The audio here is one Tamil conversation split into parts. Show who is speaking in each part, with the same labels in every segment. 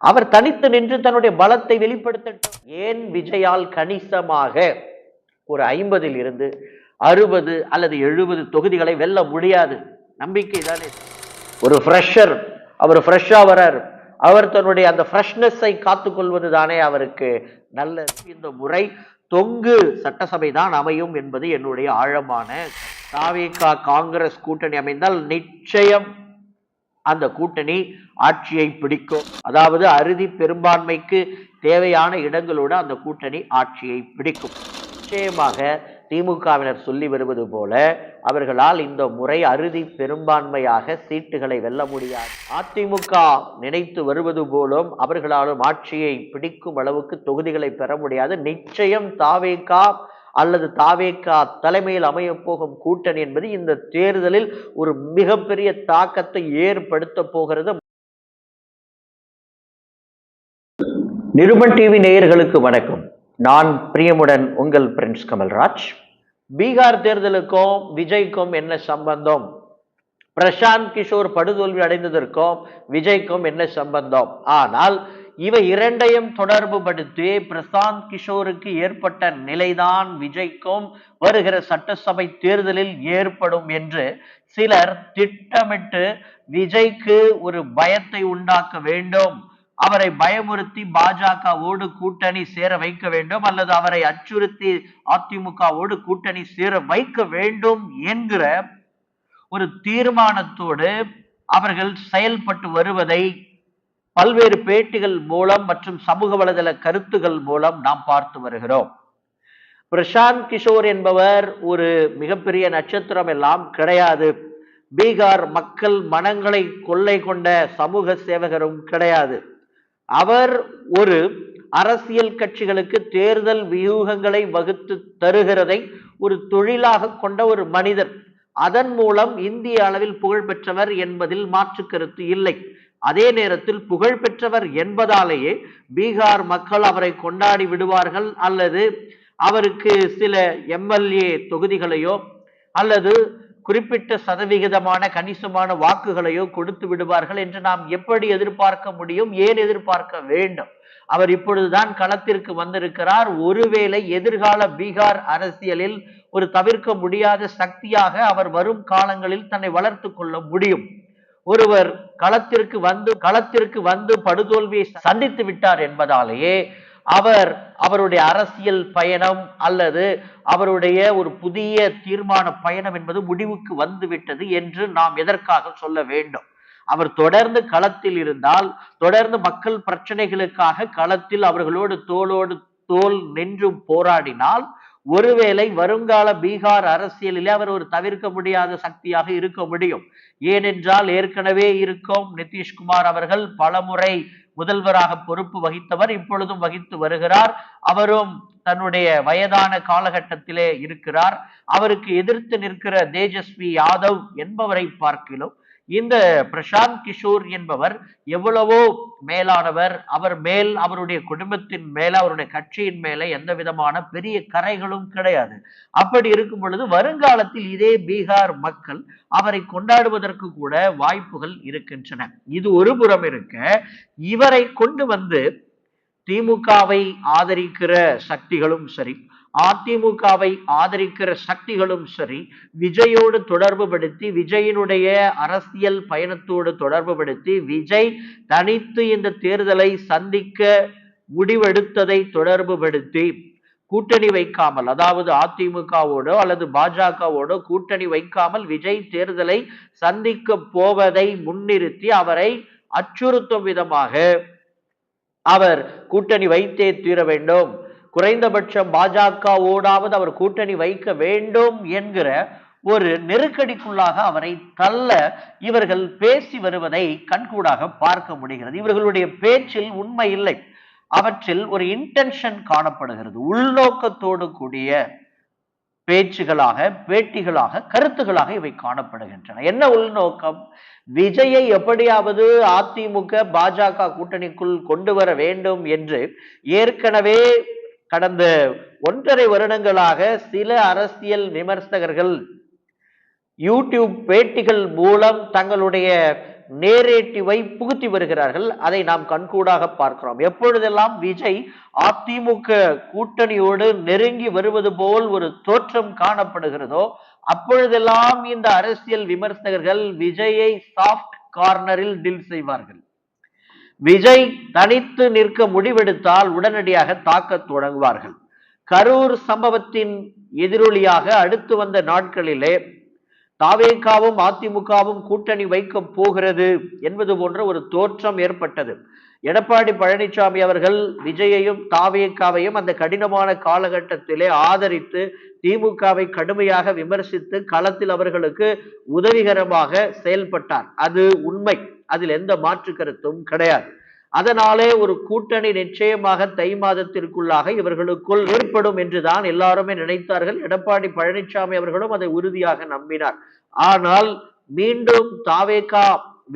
Speaker 1: அவர் தனித்து நின்று தன்னுடைய பலத்தை வெளிப்படுத்தட்டும். ஏன் விஜயால் கணிசமாக ஒரு ஐம்பதில் இருந்து அறுபது அல்லது எழுபது தொகுதிகளை வெல்ல முடியாது? நம்பிக்கை தானே. ஒரு ஃப்ரெஷர் அவர் ஃப்ரெஷ்ஷாக வரார். அவர் தன்னுடைய அந்த ஃப்ரெஷ்னஸை காத்துக்கொள்வது தானே அவருக்கு நல்ல இந்த முறை தொங்கு சட்டசபை தான் அமையும் என்பது என்னுடைய ஆழமான தாவிகா காங்கிரஸ் கூட்டணி அமைந்தால் நிச்சயம் அந்த கூட்டணி ஆட்சியை பிடிக்கும். அதாவது அறுதி பெரும்பான்மைக்கு தேவையான இடங்களோடு அந்த கூட்டணி ஆட்சியை பிடிக்கும். நிச்சயமாக திமுகவினர் சொல்லி வருவது போல அவர்களால் இந்த முறை அறுதி பெரும்பான்மையாக சீட்டுகளை வெல்ல முடியாது. அதிமுக நினைத்து வருவது போலும் அவர்களாலும் ஆட்சியை பிடிக்கும் அளவுக்கு தொகுதிகளை பெற முடியாது. நிச்சயம் தாவேகா அல்லது தாவேக்கா தலைமையில் அமையப்போகும் கூட்டணி என்பது இந்த தேர்தலில் ஒரு மிகப்பெரிய தாக்கத்தை ஏற்படுத்த போகிறது. நிருபன் டிவி நேயர்களுக்கு வணக்கம். நான் பிரியமுடன் உங்கள் பிரின்ஸ் கமல்ராஜ். பீகார் தேர்தலுக்கும் விஜய்க்கும் என்ன சம்பந்தம்? பிரசாந்த் கிஷோர் படுதோல்வி அடைந்ததற்கும் விஜய்க்கும் என்ன சம்பந்தம்? ஆனால் இவை இரண்டையும் தொடர்பு படுத்தி பிரசாந்த் கிஷோருக்கு ஏற்பட்ட நிலைதான் விஜய்க்கும் வருகிற சட்டசபை தேர்தலில் ஏற்படும் என்று சிலர் திட்டமிட்டு விஜய்க்கு ஒரு பயத்தை உண்டாக்க வேண்டும். அவரை பயமுறுத்தி பாஜகவோடு கூட்டணி சேர வைக்க வேண்டும் அல்லது அவரை அச்சுறுத்தி அதிமுகவோடு கூட்டணி சேர வைக்க வேண்டும் என்கிற ஒரு தீர்மானத்தோடு அவர்கள் செயல்பட்டு வருவதை பல்வேறு பேட்டிகள் மூலம் மற்றும் சமூக வலைதள கருத்துகள் மூலம் நாம் பார்த்து வருகிறோம். பிரசாந்த் கிஷோர் என்பவர் ஒரு மிகப்பெரிய நட்சத்திரம் எல்லாம் கிடையாது. பீகார் மக்கள் மனங்களை கொள்ளை கொண்ட சமூக சேவகரும் கிடையாது. அவர் ஒரு அரசியல் கட்சிகளுக்கு தேர்தல் வியூகங்களை வகுத்து தருகிறதை ஒரு தொழிலாக கொண்ட ஒரு மனிதர் அதன் மூலம் இந்திய அளவில் புகழ் பெற்றவர் என்பதில் மாற்று கருத்து இல்லை. அதே நேரத்தில் புகழ் பெற்றவர் என்பதாலேயே பீகார் மக்கள் அவரை கொண்டாடி விடுவார்கள் அல்லது அவருக்கு சில எம்எல்ஏ தொகுதிகளையோ அல்லது குறிப்பிட்ட சதவிகிதமான கணிசமான வாக்குகளையோ கொடுத்து விடுவார்கள் என்று நாம் எப்படி எதிர்பார்க்க முடியும் ஏன் எதிர்பார்க்க வேண்டும்? அவர் இப்பொழுதுதான் களத்திற்கு வந்திருக்கிறார். ஒருவேளை எதிர்கால பீகார் அரசியலில் ஒரு தவிர்க்க முடியாத சக்தியாக அவர் வரும் காலங்களில் தன்னை வளர்த்து கொள்ள முடியும். ஒருவர் களத்திற்கு வந்து களத்திற்கு வந்து படுதோல்வியை சந்தித்து விட்டார் என்பதாலேயே அவர் அவருடைய அரசியல் பயணம் அல்லது அவருடைய ஒரு புதிய தீர்மான பயணம் என்பது முடிவுக்கு வந்துவிட்டது என்று நாம் எதற்காக சொல்ல வேண்டும்? அவர் தொடர்ந்து களத்தில் இருந்தால் தொடர்ந்து மக்கள் பிரச்சனைகளுக்காக களத்தில் அவர்களோடு தோளோடு தோல் நின்றும் போராடினால் ஒருவேளை வருங்கால பீகார் அரசியலிலே அவர் ஒரு தவிர்க்க முடியாத சக்தியாக இருக்க முடியும். ஏனென்றால் ஏற்கனவே இருக்கும் நிதிஷ்குமார் அவர்கள் பலமுறை முதல்வராக பொறுப்பு வகித்தவர் இப்பொழுதும் வகித்து வருகிறார். அவரும் தன்னுடைய வயதான காலகட்டத்திலே இருக்கிறார். அவருக்கு எதிர்த்து நிற்கிற தேஜஸ்வி யாதவ் என்பவரை பார்க்கிலும் இந்த பிரசாந்த் கிஷோர் என்பவர் எவ்வளவோ மேலானவர். அவர் மேல் அவருடைய குடும்பத்தின் மேல அவருடைய கட்சியின் மேல எந்த விதமான பெரிய கரைகளும் கிடையாது. அப்படி இருக்கும் பொழுது வருங்காலத்தில் இதே பீகார் மக்கள் அவரை கொண்டாடுவதற்கு கூட வாய்ப்புகள் இருக்கின்றன. இது ஒரு புறம் இருக்க இவரை கொண்டு வந்து திமுகவை ஆதரிக்கிற சக்திகளும் சரி அதிமுகவை ஆதரிக்கிற சக்திகளும் சரி விஜயோடு தொடர்பு படுத்தி விஜயினுடைய அரசியல் பயணத்தோடு தொடர்பு படுத்தி விஜய் தனித்து இந்த தேர்தலை சந்திக்க முடிவெடுத்ததை தொடர்பு படுத்தி கூட்டணி வைக்காமல் அதாவது அதிமுகவோடோ அல்லது பாஜகவோடோ கூட்டணி வைக்காமல் விஜய் தேர்தலை சந்திக்க போவதை முன்னிறுத்தி அவரை அச்சுறுத்தும் விதமாக அவர் கூட்டணி வைத்தே தீர வேண்டும். குறைந்தபட்சம் பாஜகவோடாவது அவர் கூட்டணி வைக்க வேண்டும் என்கிற ஒரு நெருக்கடிக்குள்ளாக அவரை தள்ள இவர்கள் பேசி வருவதை கண்கூடாக பார்க்க முடிகிறது. இவர்களுடைய பேச்சில் உண்மை இல்லை. அவற்றில் ஒரு இன்டென்ஷன் காணப்படுகிறது. உள்நோக்கத்தோடு கூடிய பேச்சுகளாக பேட்டிகளாக கருத்துகளாக இவை காணப்படுகின்றன. என்ன உள்நோக்கம்? விஜயை எப்படியாவது அதிமுக பாஜக கூட்டணிக்குள் கொண்டு வர வேண்டும் என்று ஏற்கனவே கடந்த ஒன்றரை வருடங்களாக சில அரசியல் விமர்சகர்கள் யூடியூப் பேட்டிகள் மூலம் தங்களுடைய நேரேட்டிவை புகுத்தி வருகிறார்கள். அதை நாம் கண்கூடாக பார்க்கிறோம். எப்பொழுதெல்லாம் விஜய் அதிமுக கூட்டணியோடு நெருங்கி வருவது போல் ஒரு தோற்றம் காணப்படுகிறதோ அப்பொழுதெல்லாம் இந்த அரசியல் விமர்சகர்கள் விஜயை சாஃப்ட் கார்னரில் டீல் செய்வார்கள். விஜய் தனித்து நிற்க முடிவெடுத்தால் உடனடியாக தாக்கத் தொடங்குவார்கள். கரூர் சம்பவத்தின் எதிரொலியாக அடுத்து வந்த நாட்களிலே தாவேகாவும் அதிமுகவும் கூட்டணி வைக்க போகிறது என்பது போன்ற ஒரு தோற்றம் ஏற்பட்டது. எடப்பாடி பழனிசாமி அவர்கள் விஜயையும் தாவேக்காவையும் அந்த கடினமான காலகட்டத்திலே ஆதரித்து திமுகவை கடுமையாக விமர்சித்து களத்தில் அவர்களுக்கு உதவிகரமாக செயல்பட்டார். அது உண்மை. அதில் எந்த மாற்று கருத்தும் கிடையாது. அதனாலே ஒரு கூட்டணி நிச்சயமாக தை மாதத்திற்குள்ளாக இவர்களுக்குள் ஏற்படும் என்றுதான் எல்லாருமே நினைத்தார்கள். எடப்பாடி பழனிசாமி அவர்களும் அதை உறுதியாக நம்பினார். ஆனால் மீண்டும் தாவேகா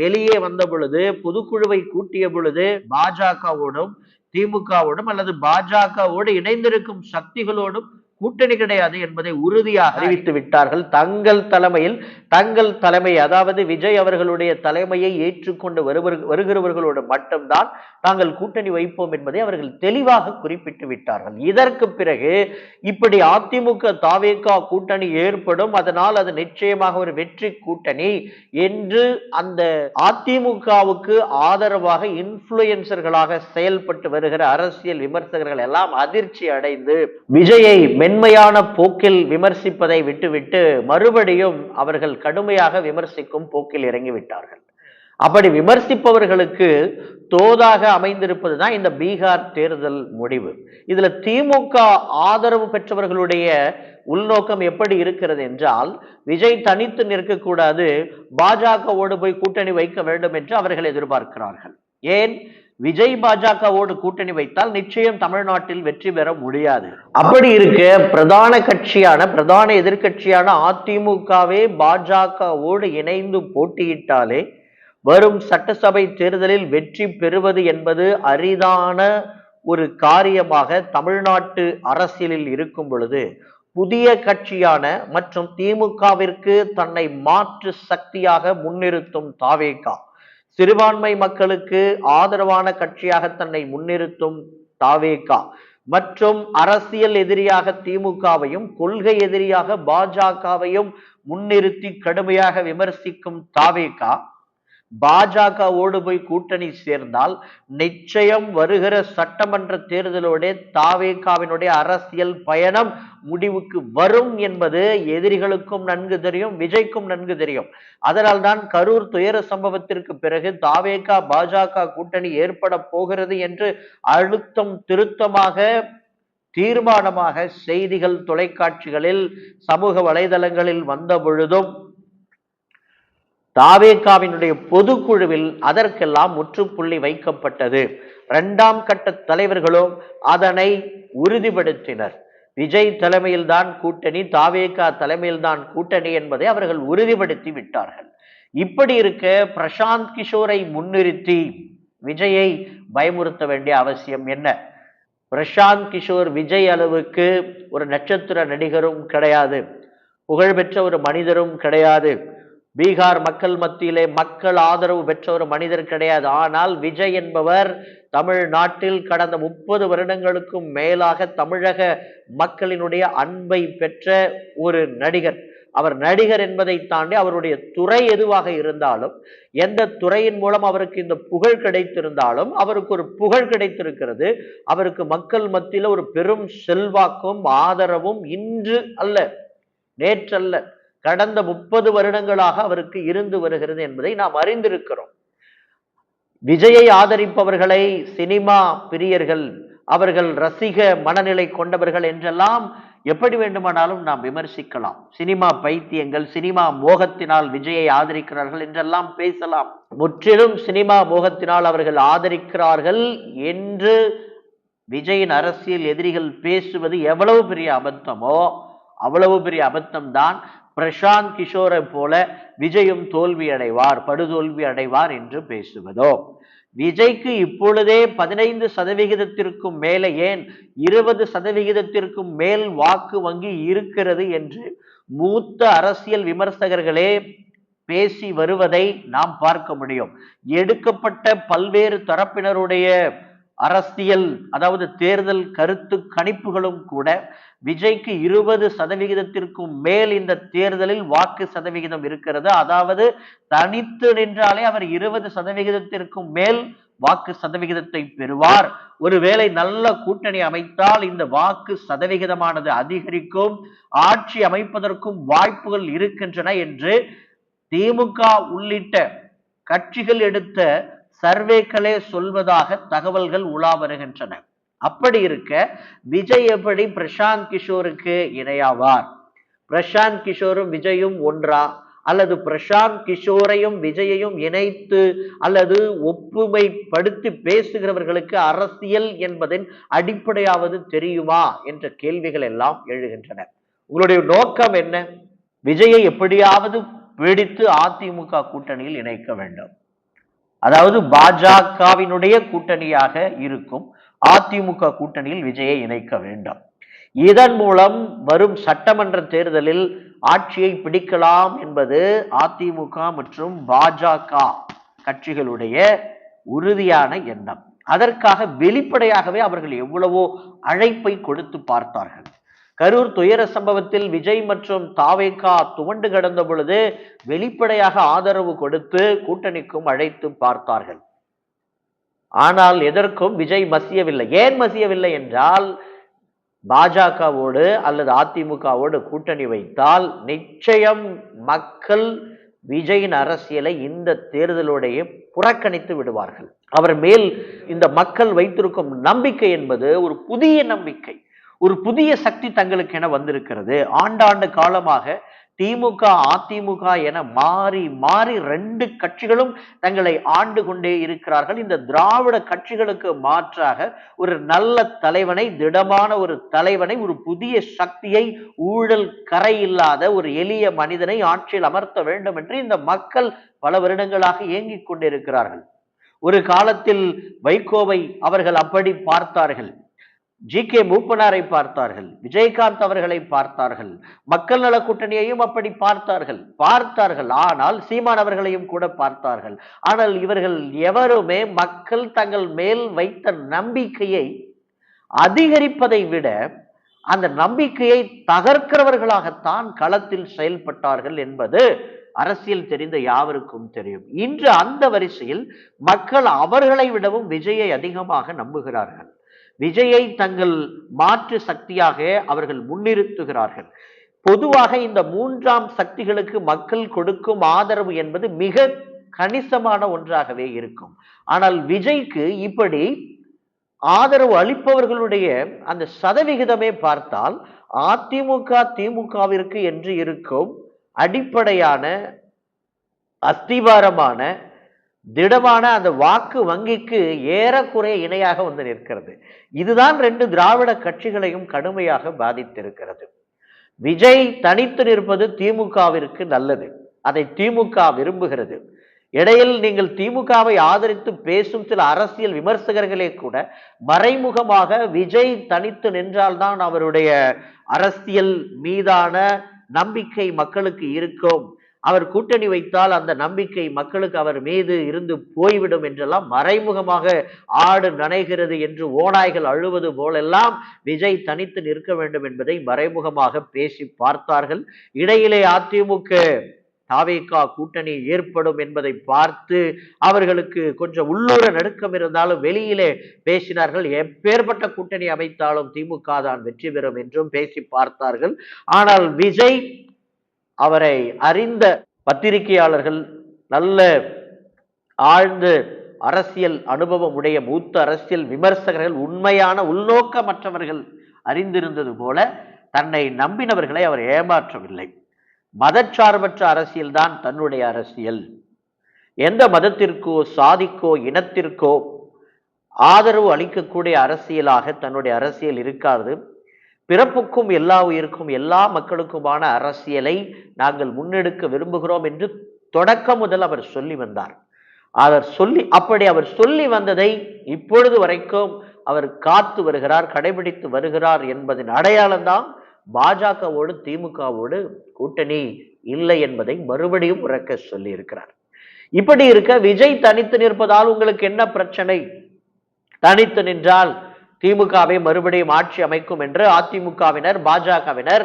Speaker 1: வெளியே வந்த பொழுது பொதுக்குழுவை கூட்டிய பொழுது பாஜகவோடும் திமுகவோடும் அல்லது பாஜகவோடு இணைந்திருக்கும் சக்திகளோடும் கூட்டணி கிடையாது என்பதை உறுதியாக அறிவித்து விட்டார்கள். தங்கள் தலைமையில் தங்கள் தலைமை அதாவது விஜய் அவர்களுடைய தலைமையை ஏற்றுக்கொண்டு வருவர் வருகிறவர்களோடு மட்டும்தான் நாங்கள் கூட்டணி வைப்போம் என்பதை அவர்கள் தெளிவாக குறிப்பிட்டு விட்டார்கள். இதற்கு பிறகு இப்படி அதிமுக தாவேகா கூட்டணி ஏற்படும் அதனால் அது நிச்சயமாக ஒரு வெற்றி கூட்டணி என்று அந்த அதிமுகவுக்கு ஆதரவாக இன்ஃப்ளூயன்சர்களாக செயல்பட்டு வருகிற அரசியல் விமர்சகர்கள் எல்லாம் அதிர்ச்சி அடைந்து விஜயை மென்மையான போக்கில் விமர்சிப்பதை விட்டுவிட்டு மறுபடியும் அவர்கள் கடுமையாக விமர்சிக்கும் போக்கில் இறங்கிவிட்டார்கள். அப்படி விமர்சிப்பவர்களுக்கு தோதாக அமைந்திருப்பது தான் இந்த பீகார் தேர்தல் முடிவு. இதுல திமுக ஆதரவு பெற்றவர்களுடைய உள்நோக்கம் எப்படி இருக்கிறது என்றால் விஜய் தனித்து நிற்கக்கூடாது பாஜகவோடு போய் கூட்டணி வைக்க வேண்டும் என்று அவர்கள் எதிர்பார்க்கிறார்கள். ஏன்? விஜய் பாஜகவோடு கூட்டணி வைத்தால் நிச்சயம் தமிழ்நாட்டில் வெற்றி பெற முடியாது. அப்படி இருக்க பிரதான கட்சியான பிரதான எதிர்க்கட்சியான அதிமுகவே பாஜகவோடு இணைந்து போட்டியிட்டாலே வரும் சட்டசபை தேர்தலில் வெற்றி பெறுவது என்பது அரிதான ஒரு காரியமாக தமிழ்நாட்டு அரசியலில் இருக்கும் பொழுது புதிய கட்சியான மற்றும் திமுகவிற்கு தன்னை மாற்று சக்தியாக முன்னிறுத்தும் தாவேகா. சிறுபான்மை மக்களுக்கு ஆதரவான கட்சியாக தன்னை முன்னிறுத்தும் தாவேகா. மற்றும் அரசியல் எதிரியாக திமுகவையும் கொள்கை எதிரியாக பாஜகவையும் முன்னிறுத்தி கடுமையாக விமர்சிக்கும் தாவேகா. பாஜகவோடு போய் கூட்டணி சேர்ந்தால் நிச்சயம் வருகிற சட்டமன்ற தேர்தலோட தாவேகாவினுடைய அரசியல் பயணம் முடிவுக்கு வரும் என்பது எதிரிகளுக்கும் நன்கு தெரியும் விஜய்க்கும் நன்கு தெரியும். அதனால் தான் கரூர் துயர சம்பவத்திற்கு பிறகு தாவேகா பாஜக கூட்டணி ஏற்பட போகிறது என்று அழுத்தம் திருத்தமாக தீர்மானமாக செய்திகள் தொலைக்காட்சிகளில் சமூக வலைதளங்களில் வந்த பொழுதும் தாவேகாவினுடைய பொதுக்குழுவில் அதற்கெல்லாம் முற்றுப்புள்ளி வைக்கப்பட்டது. இரண்டாம் கட்ட தலைவர்களும் அதனை உறுதிப்படுத்தினர். விஜய் தலைமையில்தான் கூட்டணி தாவேகா தலைமையில்தான் கூட்டணி என்பதை அவர்கள் உறுதிப்படுத்தி விட்டார்கள். இப்படி இருக்க பிரசாந்த் கிஷோரை முன்னிறுத்தி விஜயை பயமுறுத்த வேண்டிய அவசியம் என்ன? பிரசாந்த் கிஷோர் விஜய் அளவுக்கு ஒரு நட்சத்திர நடிகரும் கிடையாது. புகழ்பெற்ற ஒரு மனிதரும் கிடையாது. பீகார் மக்கள் மத்தியிலே மக்கள் ஆதரவு பெற்ற ஒரு மனிதர் கிடையாது. ஆனால் விஜய் என்பவர் தமிழ்நாட்டில் கடந்த முப்பது வருடங்களுக்கும் மேலாக தமிழக மக்களினுடைய அன்பை பெற்ற ஒரு நடிகர். அவர் நடிகர் என்பதை தாண்டி அவருடைய துறை எதுவாக இருந்தாலும் எந்த துறையின் மூலம் அவருக்கு இந்த புகழ் கிடைத்திருந்தாலும் அவருக்கு ஒரு புகழ் கிடைத்திருக்கிறது. அவருக்கு மக்கள் மத்தியில் ஒரு பெரும் செல்வாக்கும் ஆதரவும் இன்று அல்ல நேற்றல்ல. கடந்த முப்பது வருடங்களாக அவருக்கு இருந்து வருகிறது என்பதை நாம் அறிந்திருக்கிறோம். விஜயை ஆதரிப்பவர்களை சினிமா பிரியர்கள் அவர்கள் ரசிக மனநிலை கொண்டவர்கள் என்றெல்லாம் எப்படி வேண்டுமானாலும் நாம் விமர்சிக்கலாம். சினிமா பைத்தியங்கள் சினிமா மோகத்தினால் விஜயை ஆதரிக்கிறார்கள் என்றெல்லாம் பேசலாம். முற்றிலும் சினிமா மோகத்தினால் அவர்கள் ஆதரிக்கிறார்கள் என்று விஜயின் அரசியல் எதிரிகள் பேசுவது எவ்வளவு பெரிய அபத்தமோ அவ்வளவு பெரிய அபத்தம் தான் பிரசாந்த் கிஷோரை போல விஜயும் தோல்வி அடைவார் படுதோல்வி அடைவார் என்று பேசுவதோ? விஜய்க்கு இப்பொழுதே பதினைந்து சதவிகிதத்திற்கும் மேலே ஏன் இருபது சதவிகிதத்திற்கும் மேல் வாக்கு வங்கி இருக்கிறது என்று மூத்த அரசியல் விமர்சகர்களே பேசி வருவதை நாம் பார்க்க முடியும். எடுக்கப்பட்ட பல்வேறு தரப்பினருடைய அரசியல் அதாவது தேர்தல் கருத்து கணிப்புகளும் கூட விஜய்க்கு இருபது சதவிகிதத்திற்கும் மேல் இந்த தேர்தலில் வாக்கு சதவிகிதம் இருக்கிறது. அதாவது தனித்து நின்றாலே அவர் இருபது சதவிகிதத்திற்கும் மேல் வாக்கு சதவிகிதத்தை பெறுவார். ஒருவேளை நல்ல கூட்டணி அமைத்தால் இந்த வாக்கு சதவிகிதமானது அதிகரிக்கும். ஆட்சி அமைப்பதற்கும் வாய்ப்புகள் இருக்கின்றன என்று திமுக உள்ளிட்ட கட்சிகள் எடுத்த சர்வேக்களே சொல்வதாக தகவல்கள் உலா வருகின்றன. அப்படி இருக்க விஜய் எப்படி பிரசாந்த் கிஷோருக்கு இணையாவார்? பிரசாந்த் கிஷோரும் விஜயும் ஒன்றா? அல்லது பிரசாந்த் கிஷோரையும் விஜயையும் இணைத்து அல்லது ஒப்புமைப்படுத்தி பேசுகிறவர்களுக்கு அரசியல் என்பதன் அடிப்படையாவது தெரியுமா என்ற கேள்விகள் எல்லாம் எழுகின்றன. உங்களுடைய நோக்கம் என்ன? விஜயை எப்படியாவது பிடித்து அதிமுக கூட்டணியில் இணைக்க வேண்டும். அதாவது பாஜகவினுடைய கூட்டணியாக இருக்கும் அதிமுக கூட்டணியில் விஜயை இணைக்க வேண்டும். இதன் மூலம் வரும் சட்டமன்ற தேர்தலில் ஆட்சியை பிடிக்கலாம் என்பது அதிமுக மற்றும் பாஜக கட்சிகளுடைய உறுதியான எண்ணம். அதற்காக வெளிப்படையாகவே அவர்கள் எவ்வளவோ அழைப்பை கொடுத்து பார்த்தார்கள். கரூர் துயர சம்பவத்தில் விஜய் மற்றும் தாவேகா துவண்டு கிடந்த பொழுது வெளிப்படையாக ஆதரவு கொடுத்து கூட்டணிக்கும் அழைத்து பார்த்தார்கள். ஆனால் எதற்கும் விஜய் மசியவில்லை. ஏன் மசியவில்லை என்றால் பாஜகவோடு அல்லது அதிமுகவோடு கூட்டணி வைத்தால் நிச்சயம் மக்கள் விஜயின் அரசியலை இந்த தேர்தலோடைய புறக்கணித்து விடுவார்கள். அவர் மேல் இந்த மக்கள் வைத்திருக்கும் நம்பிக்கை என்பது ஒரு புதிய நம்பிக்கை. ஒரு புதிய சக்தி தங்களுக்கென வந்திருக்கிறது. ஆண்டாண்டு காலமாக திமுக அதிமுக என மாறி மாறி ரெண்டு கட்சிகளும் தங்களை ஆண்டு கொண்டே இருக்கிறார்கள். இந்த திராவிட கட்சிகளுக்கு மாற்றாக ஒரு நல்ல தலைவனை திடமான ஒரு தலைவனை ஒரு புதிய சக்தியை ஊழல் கரை இல்லாத ஒரு எளிய மனிதனை ஆட்சியில் அமர்த்த வேண்டும் என்று இந்த மக்கள் பல வருடங்களாக ஏங்கிக் கொண்டிருக்கிறார்கள். ஒரு காலத்தில் வைகோவை அவர்கள் அப்படி பார்த்தார்கள். ஜி கே மூப்பனாரை பார்த்தார்கள் விஜயகாந்த் அவர்களை பார்த்தார்கள் மக்கள் நல கூட்டணியையும் அப்படி பார்த்தார்கள் பார்த்தார்கள். ஆனால் சீமான் அவர்களையும் கூட பார்த்தார்கள். ஆனால் இவர்கள் எவருமே மக்கள் தங்கள் மேல் வைத்த நம்பிக்கையை அதிகரிப்பதை விட அந்த நம்பிக்கையை தகர்க்கிறவர்களாகத்தான் களத்தில் செயல்பட்டார்கள் என்பது அரசியல் தெரிந்த யாவருக்கும் தெரியும். இன்று அந்த வரிசையில் மக்கள் அவர்களை விடவும் விஜயை அதிகமாக நம்புகிறார்கள். விஜயை தங்கள் மாற்று சக்தியாக அவர்கள் முன்னிறுத்துகிறார்கள். பொதுவாக இந்த மூன்றாம் சக்திகளுக்கு மக்கள் கொடுக்கும் ஆதரவு என்பது மிக கணிசமான ஒன்றாகவே இருக்கும். ஆனால் விஜய்க்கு இப்படி ஆதரவு அளிப்பவர்களுடைய அந்த சதவிகிதமே பார்த்தால் அதிமுக திமுகவிற்கு என்று இருக்கும் அடிப்படையான அஸ்திவாரமான திடமான அந்த வாக்கு வங்கிக்கு ஏறக்குறைய இணையாக வந்து நிற்கிறது. இதுதான் ரெண்டு திராவிட கட்சிகளையும் கடுமையாக பாதித்திருக்கிறது. விஜய் தனித்து நிற்பது திமுகவிற்கு நல்லது. அதை திமுக விரும்புகிறது. இடையில் நீங்கள் திமுகவை ஆதரித்து பேசும் சில அரசியல் விமர்சகர்களே கூட மறைமுகமாக விஜய் தனித்து நின்றால்தான் அவருடைய அரசியல் மீதான நம்பிக்கை மக்களுக்கு இருக்கும். அவர் கூட்டணி வைத்தால் அந்த நம்பிக்கை மக்களுக்கு அவர் மீது இருந்து போய்விடும் என்றெல்லாம் மறைமுகமாக ஆடு நனைகிறது என்று ஓநாய்கள் அழுவது போலெல்லாம் விஜய் தனித்து நிற்க வேண்டும் என்பதை மறைமுகமாக பேசி பார்த்தார்கள். இடையிலே அதிமுக தாவேக்கா கூட்டணி ஏற்படும் என்பதை பார்த்து அவர்களுக்கு கொஞ்சம் உள்ளூர நடுக்கம் இருந்தாலும் வெளியிலே பேசினார்கள். எப்பேற்பட்ட கூட்டணி அமைத்தாலும் திமுக தான் வெற்றி பெறும் என்றும் பேசி பார்த்தார்கள். ஆனால் விஜய் அவரை அறிந்த பத்திரிகையாளர்கள் நல்ல ஆழ்ந்த அரசியல் அனுபவம் உடைய மூத்த அரசியல் விமர்சகர்கள் உண்மையான உள்நோக்கமற்றவர்கள் அறிந்திருந்தது போல தன்னை நம்பினவர்களை அவர் ஏமாற்றவில்லை. மதச்சார்பற்ற அரசியல்தான் தன்னுடைய அரசியல். எந்த மதத்திற்கோ சாதிக்கோ இனத்திற்கோ ஆதரவு அளிக்கக்கூடிய அரசியலாக தன்னுடைய அரசியல் இருக்காது. பிறப்புக்கும் எல்லா உயிருக்கும் எல்லா மக்களுக்குமான அரசியலை நாங்கள் முன்னெடுக்க விரும்புகிறோம் என்று தொடக்கம் முதல் அவர் சொல்லி வந்தார். அவர் சொல்லி அப்படி அவர் சொல்லி வந்ததை இப்பொழுது வரைக்கும் அவர் காத்து வருகிறார் கடைபிடித்து வருகிறார் என்பதன் அடையாளம்தான் பாஜகவோடு திமுகவோடு கூட்டணி இல்லை என்பதை மறுபடியும் உறக்க சொல்லி இருக்கிறார் இப்படி இருக்க விஜய் தனித்து நிற்பதால் உங்களுக்கு என்ன பிரச்சனை? தனித்து நின்றால் திமுகவை மறுபடியும் ஆட்சி அமைக்கும் என்று அதிமுகவினர் பாஜகவினர்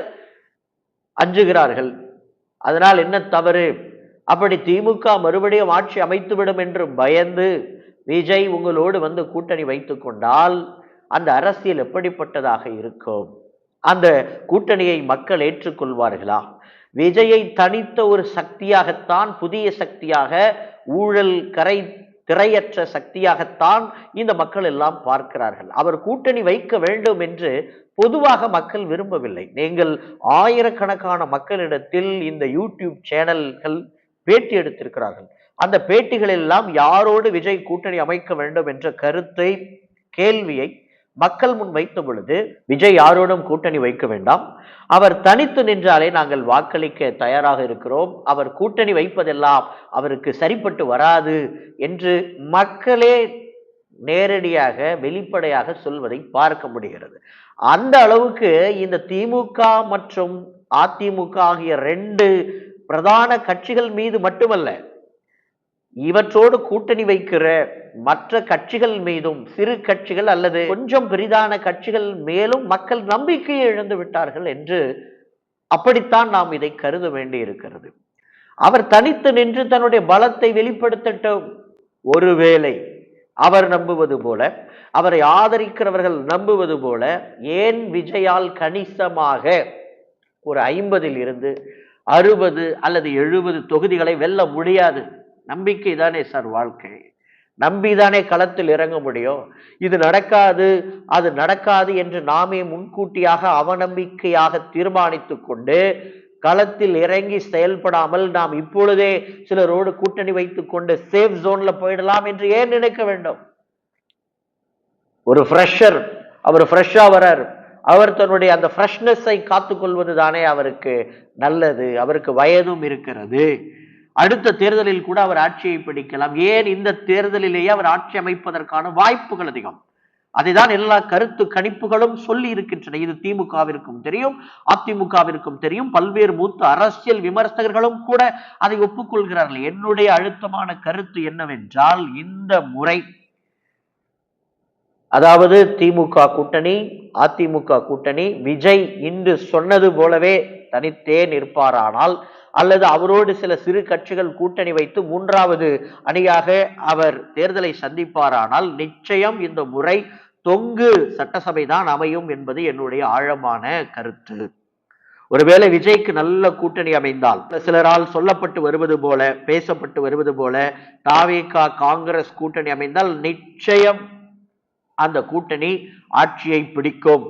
Speaker 1: அஞ்சுகிறார்கள். அதனால் என்ன தவறு? அப்படி திமுக மறுபடியும் ஆட்சி அமைத்துவிடும் என்று பயந்து விஜய் உங்களோடு வந்து கூட்டணி வைத்துக் கொண்டால் அந்த அரசியல் எப்படிப்பட்டதாக இருக்கும்? அந்த கூட்டணியை மக்கள் ஏற்றுக்கொள்வார்களா? விஜயை தனித்த ஒரு சக்தியாகத்தான் புதிய சக்தியாக ஊழல் கரை திரையற்ற சக்தியாகத்தான் இந்த மக்கள் எல்லாம் பார்க்கிறார்கள். அவர் கூட்டணி வைக்க வேண்டும் என்று பொதுவாக மக்கள் விரும்பவில்லை. நீங்கள் ஆயிரக்கணக்கான மக்களிடத்தில் இந்த யூடியூப் சேனல்கள் பேட்டி எடுத்திருக்கிறார்கள். அந்த பேட்டிகள் எல்லாம் யாரோடு விஜய் கூட்டணி அமைக்க வேண்டும் என்ற கருத்தை கேள்வியை மக்கள் முன் வைத்த பொழுது விஜய் யாரோடும் கூட்டணி வைக்க வேண்டாம். அவர் தனித்து நின்றாலே நாங்கள் வாக்களிக்க தயாராக இருக்கிறோம். அவர் கூட்டணி வைப்பதெல்லாம் அவருக்கு சரிப்பட்டு வராது என்று மக்களே நேரடியாக வெளிப்படையாக சொல்வதை பார்க்க முடிகிறது. அந்த அளவுக்கு இந்த திமுக மற்றும் அதிமுக ஆகிய ரெண்டு பிரதான கட்சிகள் மீது மட்டுமல்ல இவற்றோடு கூட்டணி வைக்கிற மற்ற கட்சிகள் மீதும் சிறு கட்சிகள் அல்லது கொஞ்சம் பெரிதான கட்சிகள் மேலும் மக்கள் நம்பிக்கையை இழந்து விட்டார்கள் என்று அப்படித்தான் நாம் இதை கருத வேண்டி இருக்கிறது அவர் தனித்து நின்று தன்னுடைய பலத்தை வெளிப்படுத்தட்டும் ஒருவேளை அவர் நம்புவது போல அவரை ஆதரிக்கிறவர்கள் நம்புவது போல ஏன் விஜயால் கணிசமாக ஒரு ஐம்பதில் இருந்து அறுபது அல்லது எழுபது தொகுதிகளை வெல்ல முடியாது? நம்பிக்கை தானே சார் வாழ்க்கை? நம்பிதானே களத்தில் இறங்க முடியும்? இது நடக்காது அது நடக்காது என்று நாமே முன்கூட்டியாக அவநம்பிக்கையாக தீர்மானித்து கொண்டு களத்தில் இறங்கி செயல்படாமல் நாம் இப்பொழுதே சிலரோடு கூட்டணி வைத்துக் கொண்டு சேஃப் ஜோன்ல போயிடலாம் என்று ஏன் நினைக்க வேண்டும்? ஒரு ஃப்ரெஷர் அவர் ஃப்ரெஷ்ஷாக வரார் அவர் தன்னுடைய அந்த ஃப்ரெஷ்னஸை காத்துக்கொள்வது தானே அவருக்கு நல்லது. அவருக்கு வயதும் இருக்கிறது. அடுத்த தேர்தலில் கூட அவர் ஆட்சியை பிடிக்கலாம். ஏன் இந்த தேர்தலிலேயே அவர் ஆட்சி அமைப்பதற்கான வாய்ப்புகள் அதிகம்? அதைதான் எல்லா கருத்து கணிப்புகளும் சொல்லி இருக்கின்றன. இது திமுகவிற்கும் தெரியும் அதிமுகவிற்கும் தெரியும். பல்வேறு மூத்த அரசியல் விமர்சகர்களும் கூட அதை ஒப்புக்கொள்கிறார்கள். என்னுடைய அழுத்தமான கருத்து என்னவென்றால் இந்த முறை அதாவது திமுக கூட்டணி அதிமுக கூட்டணி விஜய் இன்று சொன்னது போலவே தனித்தே நிற்பாரானால் அல்லது அவரோடு சில சிறு கட்சிகள் கூட்டணி வைத்து மூன்றாவது அணியாக அவர் தேர்தலை சந்திப்பாரானால் நிச்சயம் இந்த முறை தொங்கு சட்டசபை தான் அமையும் என்பது என்னுடைய ஆழமான கருத்து. ஒருவேளை விஜய்க்கு நல்ல கூட்டணி அமைந்தால் சிலரால் சொல்லப்பட்டு வருவது போல பேசப்பட்டு வருவது போல தாவேகா காங்கிரஸ் கூட்டணி அமைந்தால் நிச்சயம் அந்த கூட்டணி ஆட்சியை பிடிக்கும்.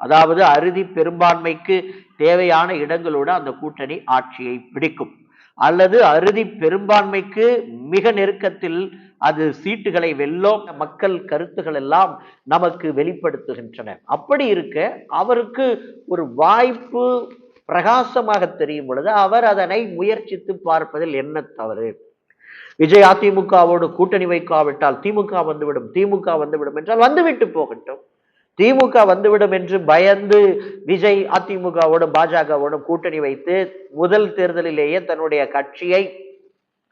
Speaker 1: அதாவது அறுதி பெரும்பான்மைக்கு தேவையான இடங்களோடு அந்த கூட்டணி ஆட்சியை பிடிக்கும். அல்லது அறுதி பெரும்பான்மைக்கு மிக நெருக்கத்தில் அது சீட்டுகளை வெல்லும் மக்கள் கருத்துகள் எல்லாம் நமக்கு வெளிப்படுத்துகின்றன. அப்படி இருக்க அவருக்கு ஒரு வாய்ப்பு பிரகாசமாக தெரியும் பொழுது அவர் அதனை முயற்சித்து பார்ப்பதில் என்ன தவறு? விஜய் அதிமுகவோடு கூட்டணி வைக்காவிட்டால் திமுக வந்துவிடும் திமுக வந்துவிடும் என்றால் வந்துவிட்டு போகட்டும். திமுக வந்துவிடும் என்று பயந்து விஜய் அதிமுகவோடும் பாஜகவோடும் கூட்டணி வைத்து முதல் தேர்தலிலேயே தன்னுடைய கட்சியை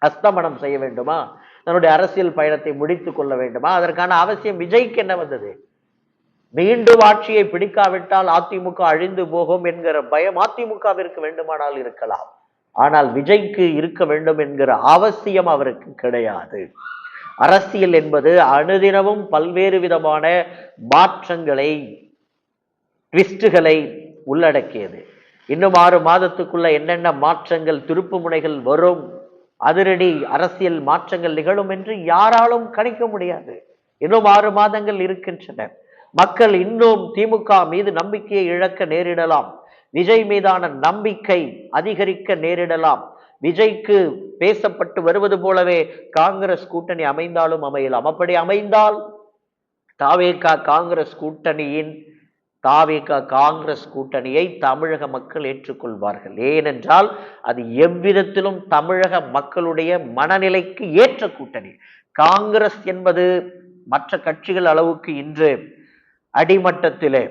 Speaker 1: அஸ்தமனம் செய்ய வேண்டுமா? தன்னுடைய அரசியல் பயணத்தை முடித்துக் கொள்ள வேண்டுமா? அதற்கான அவசியம் விஜய்க்கு என்ன வந்தது? மீண்டும் ஆட்சியை பிடிக்காவிட்டால் அதிமுக அழிந்து போகும் என்கிற பயம் அதிமுகவிற்கு வேண்டுமானால் இருக்கலாம். ஆனால் விஜய்க்கு இருக்க வேண்டும் என்கிற அவசியம் அவருக்கு கிடையாது. அரசியல் என்பது அனுதினமும் பல்வேறு விதமான மாற்றங்களை ட்விஸ்டுகளை உள்ளடக்கியது. இன்னும் ஆறு மாதத்துக்குள்ள என்னென்ன மாற்றங்கள் திருப்பு முனைகள் வரும் அதிரடி அரசியல் மாற்றங்கள் நிகழும் என்று யாராலும் கணிக்க முடியாது. இன்னும் ஆறு மாதங்கள் இருக்கின்றன. மக்கள் இன்னும் திமுக மீது நம்பிக்கையை இழக்க நேரிடலாம். விஜய் மீதான நம்பிக்கை அதிகரிக்க நேரிடலாம். விஜய்க்கு பேசப்பட்டு வருவது போலவே காங்கிரஸ் கூட்டணி அமைந்தாலும் அமையலாம். அப்படி அமைந்தால் தாவேகா காங்கிரஸ் கூட்டணியின் தாவேகா காங்கிரஸ் கூட்டணியை தமிழக மக்கள் ஏற்றுக்கொள்வார்கள். ஏனென்றால் அது எவ்விதத்திலும் தமிழக மக்களுடைய மனநிலைக்கு ஏற்ற கூட்டணி. காங்கிரஸ் என்பது மற்ற கட்சிகள் அளவுக்கு இன்று அடிமட்டத்திலே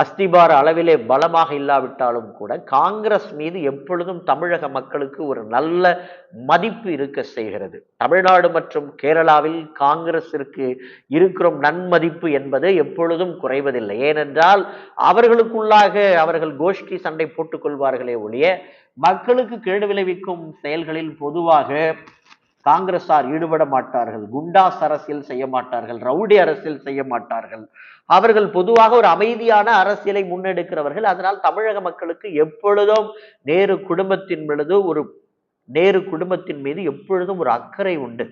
Speaker 1: அஸ்திபார அளவிலே பலமாக இல்லாவிட்டாலும் கூட காங்கிரஸ் மீது எப்பொழுதும் தமிழக மக்களுக்கு ஒரு நல்ல மதிப்பு இருக்க செய்கிறது. தமிழ்நாடு மற்றும் கேரளாவில் காங்கிரஸிற்கு இருக்கிற நன்மதிப்பு என்பது எப்பொழுதும் குறைவதில்லை. ஏனென்றால் அவர்களுக்குள்ளாக அவர்கள் கோஷ்டி சண்டை போட்டுக்கொள்வார்களே ஒழிய மக்களுக்கு கேடு விளைவிக்கும் செயல்களில் பொதுவாக காங்கிரஸார் ஈடுபட மாட்டார்கள் குண்டாஸ் அரசியல் செய்ய மாட்டார்கள் ரவுடி அரசியல் செய்ய மாட்டார்கள். அவர்கள் பொதுவாக ஒரு அமைதியான அரசியலை முன்னெடுக்கிறவர்கள். அதனால் தமிழக மக்களுக்கு எப்பொழுதும் நேரு குடும்பத்தின் பொழுது ஒரு நேரு குடும்பத்தின் மீது எப்பொழுதும் ஒரு அக்கறை உண்டு.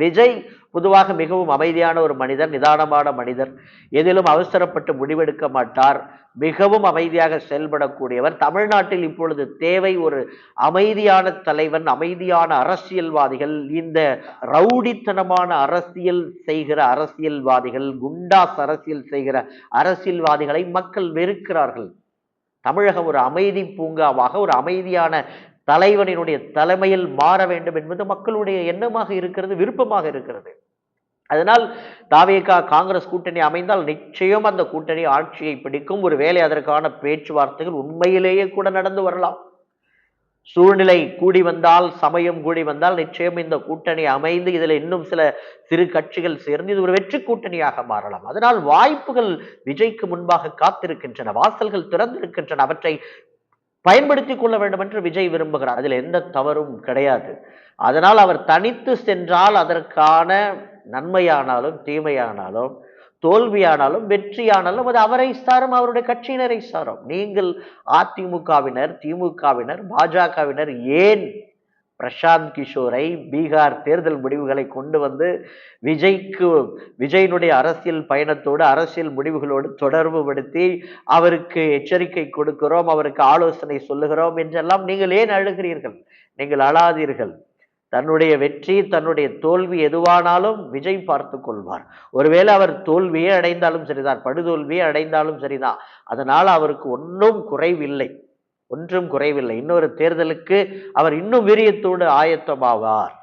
Speaker 1: விஜய் பொதுவாக மிகவும் அமைதியான ஒரு மனிதர் நிதானமான மனிதர். எதிலும் அவசரப்பட்டு முடிவெடுக்க மாட்டார். மிகவும் அமைதியாக செயல்படக்கூடியவர். தமிழ்நாட்டில் இப்பொழுது தேவை ஒரு அமைதியான தலைவன் அமைதியான அரசியல்வாதிகள். இந்த ரவுடித்தனமான அரசியல் செய்கிற அரசியல்வாதிகள் குண்டாஸ் அரசியல் செய்கிற அரசியல்வாதிகளை மக்கள் வெறுக்கிறார்கள். தமிழகம் ஒரு அமைதி பூங்காவாக ஒரு அமைதியான தலைவனினுடைய தலைமையில் மாற வேண்டும் என்பது மக்களுடைய எண்ணமாக இருக்கிறது விருப்பமாக இருக்கிறது. அதனால் தாவேகா காங்கிரஸ் கூட்டணி அமைந்தால் நிச்சயம் அந்த கூட்டணி ஆட்சியை பிடிக்கும். ஒரு வேலை அதற்கான பேச்சுவார்த்தைகள் உண்மையிலேயே கூட நடந்து வரலாம். சூழ்நிலை கூடி வந்தால் சமயம் கூடி வந்தால் நிச்சயம் இந்த கூட்டணி அமைந்து இதில் இன்னும் சில சிறு கட்சிகள் சேர்ந்து இது ஒரு வெற்றி கூட்டணியாக மாறலாம். அதனால் வாய்ப்புகள் விஜய்க்கு முன்பாக காத்திருக்கின்றன வாசல்கள் திறந்திருக்கின்றன. அவற்றை பயன்படுத்தி கொள்ள வேண்டும் என்று விஜய் விரும்புகிறார். அதில் எந்த தவறும் கிடையாது. அதனால் அவர் தனித்து சென்றால் அதற்கான நன்மையானாலும் தீமையானாலும் தோல்வியானாலும் வெற்றியானாலும் அது அவரை சாரும் அவருடைய கட்சியினரை சாரும். நீங்கள் அதிமுகவினர் திமுகவினர் பாஜகவினர் ஏன் பிரசாந்த் கிஷோரை பீகார் தேர்தல் முடிவுகளை கொண்டு வந்து விஜய்க்கு விஜயனுடைய அரசியல் பயணத்தோடு அரசியல் முடிவுகளோடு தொடர்பு படுத்தி அவருக்கு எச்சரிக்கை கொடுக்கிறோம் அவருக்கு ஆலோசனை சொல்லுகிறோம் என்றெல்லாம் நீங்கள் ஏன் அழுகிறீர்கள்? நீங்கள் அழாதீர்கள். தன்னுடைய வெற்றி தன்னுடைய தோல்வி எதுவானாலும் விஜய் பார்த்து கொள்வார். ஒருவேளை அவர் தோல்வியே அடைந்தாலும் சரிதான் படுதோல்வியே அடைந்தாலும் சரிதான். அதனால் அவருக்கு ஒன்றும் குறைவில்லை. ஒன்றும் குறைவில்லை. இன்னொரு தேர்தலுக்கு அவர் இன்னும் வீரியத்தோடு ஆயத்தமாவார்.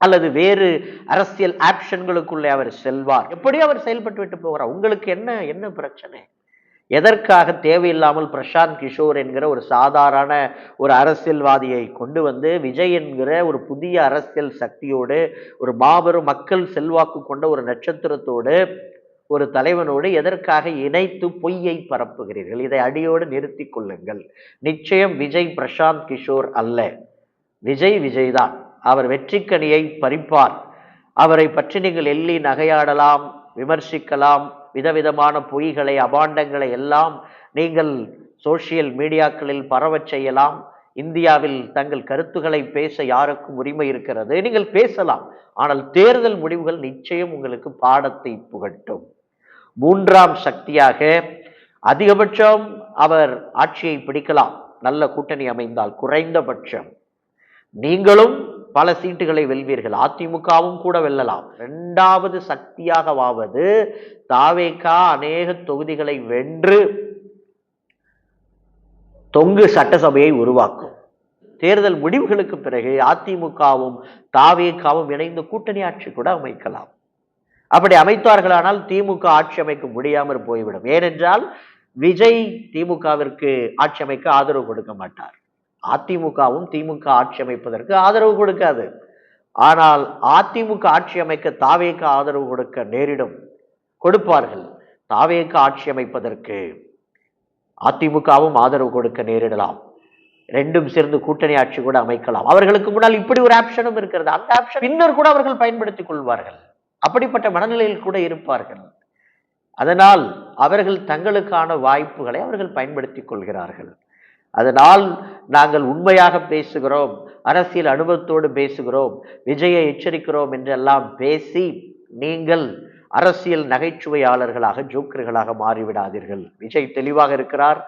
Speaker 1: அல்லது வேறு அரசியல் ஆப்ஷன்களுக்குள்ளே அவர் செல்வார். எப்படி அவர் செயல்பட்டு விட்டு போகிறார். உங்களுக்கு என்ன என்ன பிரச்சனை? எதற்காக தேவையில்லாமல் பிரசாந்த் கிஷோர் என்கிற ஒரு சாதாரண ஒரு அரசியல்வாதியை கொண்டு வந்து விஜய் என்கிற ஒரு புதிய அரசியல் சக்தியோடு ஒரு மாபெரும் மக்கள் செல்வாக்கு கொண்ட ஒரு நட்சத்திரத்தோடு ஒரு தலைவனோடு எதற்காக இணைத்து பொய்யை பரப்புகிறீர்கள்? இதை அடியோடு நிறுத்தி கொள்ளுங்கள். நிச்சயம் விஜய் பிரசாந்த் கிஷோர் அல்ல. விஜய் விஜய் தான் அவர் வெற்றிக்கனியை பறிப்பார். அவரை பற்றி நீங்கள் எள்ளி நகையாடலாம் விமர்சிக்கலாம் விதவிதமான பொய்களை அபாண்டங்களை எல்லாம் நீங்கள் சோசியல் மீடியாக்களில் பரவச் செய்யலாம். இந்தியாவில் தங்கள் கருத்துக்களை பேச யாருக்கும் உரிமை இருக்கிறது. நீங்கள் பேசலாம். ஆனால் தேர்தல் முடிவுகள் நிச்சயம் உங்களுக்கு பாடத்தை புகட்டும். மூன்றாம் சக்தியாக அதிகபட்சம் அவர் ஆட்சியை பிடிக்கலாம். நல்ல கூட்டணி அமைந்தால் குறைந்தபட்சம். நீங்களும் பல சீட்டுகளை வெல்வீர்கள். அதிமுகவும் கூட வெல்லலாம். இரண்டாவது சக்தியாகவாவது தாவேகா அநேக தொகுதிகளை வென்று தொங்கு சட்டசபையை உருவாக்கும். தேர்தல் முடிவுகளுக்கு பிறகு அதிமுகவும் தாவேகாவும் இணைந்து கூட்டணி ஆட்சி கூட அமைக்கலாம். அப்படி அமைத்தார்களானால் திமுக ஆட்சி அமைக்க முடியாமல் போய்விடும். ஏனென்றால் விஜய் திமுகவிற்கு ஆட்சி அமைக்க ஆதரவு கொடுக்க மாட்டார். அதிமுகவும் திமுக ஆட்சி அமைப்பதற்கு ஆதரவு கொடுக்காது. ஆனால் அதிமுக ஆட்சி அமைக்க தாவேக ஆதரவு கொடுக்க நேரிடும் கொடுப்பார்கள். தாவேக்கு ஆட்சி அமைப்பதற்கு அதிமுகவும் ஆதரவு கொடுக்க நேரிடலாம். ரெண்டும் சேர்ந்து கூட்டணி ஆட்சி கூட அமைக்கலாம். அவர்களுக்கு முன்னால் இப்படி ஒரு ஆப்ஷனும் இருக்கிறது. அந்த ஆப்ஷன் பின்னர் கூட அவர்கள் பயன்படுத்திக் கொள்வார்கள். அப்படிப்பட்ட மனநிலையில் கூட இருப்பார்கள். அதனால் அவர்கள் தங்களுக்கான வாய்ப்புகளை அவர்கள் பயன்படுத்திக் கொள்கிறார்கள். அதனால் நாங்கள் உண்மையாக பேசுகிறோம் அரசியல் அனுபவத்தோடு பேசுகிறோம் விஜயை எச்சரிக்கிறோம் என்றெல்லாம் பேசி நீங்கள் அரசியல் நகைச்சுவையாளர்களாக ஜோக்கர்களாக மாறிவிடாதீர்கள். விஜய் தெளிவாக இருக்கிறார்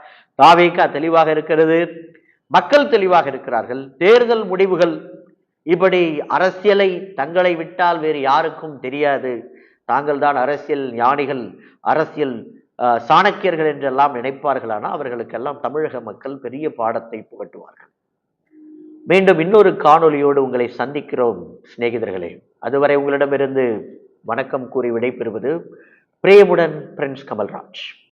Speaker 1: தாவேகா தெளிவாக இருக்கிறது மக்கள் தெளிவாக இருக்கிறார்கள் தேர்தல் முடிவுகள் இப்படி அரசியலை தங்களை விட்டால் வேறு யாருக்கும் தெரியாது. தாங்கள் தான் அரசியல் ஞானிகள் அரசியல் சாணக்கியர்கள் என்றெல்லாம் நினைப்பார்களானால் அவர்களுக்கெல்லாம் தமிழக மக்கள் பெரிய பாடத்தை புகட்டுவார்கள். மீண்டும் இன்னொரு காணொலியோடு உங்களை சந்திக்கிறோம் சிநேகிதர்களே. அதுவரை உங்களிடமிருந்து வணக்கம் கூறி விடைபெறுவது பிரேமுடன் பிரின்ஸ் கமல்ராஜ்.